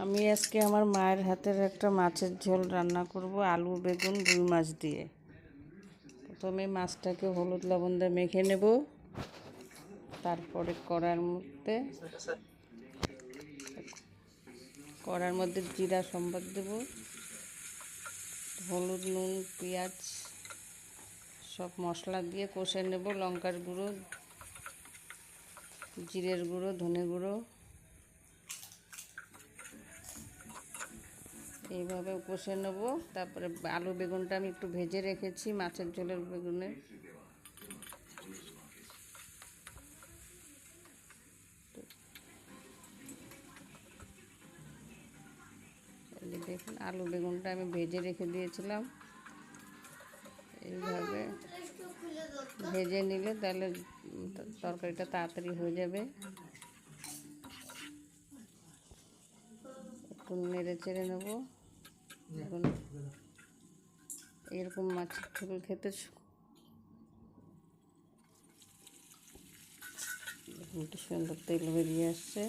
আমি আজকে আমার মায়ের হাতের একটা মাছের ঝোল রান্না করব, আলু, বেগুন, রুই মাছ দিয়ে। প্রথমে মাছটাকে হলুদ লবণ দিয়ে মেখে নেব। তারপরে কড়ার মধ্যে কড়ার মধ্যে জিরা সম্বাদ দেব। হলুদ, নুন, পেঁয়াজ সব মশলা দিয়ে কষে নেব। লঙ্কার গুঁড়ো, জিরের গুঁড়ো, ধনে গুঁড়ো। এইভাবে কষে নেব। তারপরে আলু বেগুনটা আমি একটু ভেজে রেখেছি, মাছের ঝোলের বেগুনে। দেখুন, আলু বেগুনটা আমি ভেজে রেখে দিয়েছিলাম। এইভাবে ভেজে নিলে তাহলে তরকারিটা তাড়াতাড়ি হয়ে যাবে। একটু নেড়ে চেড়ে নেব। এখন এরকম মাছের ঝোল খেতে দেখুন কি সুন্দর তেল বেরিয়ে আসছে।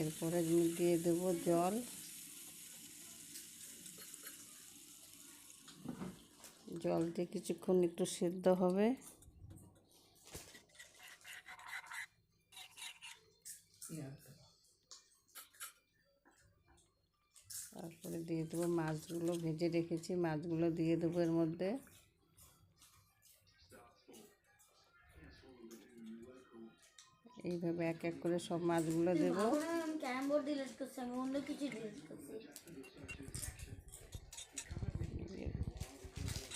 এরপরে আমি দিয়ে দেবো জল। জল দিয়ে কিছুক্ষণ একটু সিদ্ধ হবে তারপরে দিয়ে দেবো মাছগুলো ভেজে রেখেছি মাছগুলো দিয়ে দেবো এর মধ্যে। এইভাবে এক এক করে সব মাছগুলো দেবো।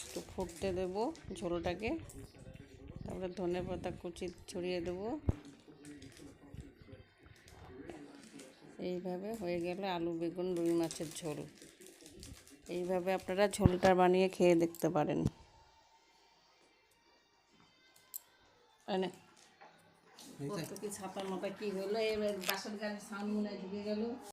একটু ফুটতে দেবো ঝোলটাকে তারপরে ধনে পাতা কুচি ছড়িয়ে দেবো। এইভাবে হয়ে গেল আলু বেগুন রুই মাছের ঝোল। এইভাবে আপনারা ঝোলটা বানিয়ে খেয়ে দেখতে পারেন। মানে কত কি ছাতার মাথা কি হলো? এবার বাসন গাড়ির সাউন্ড মনে ঢুকে গেল।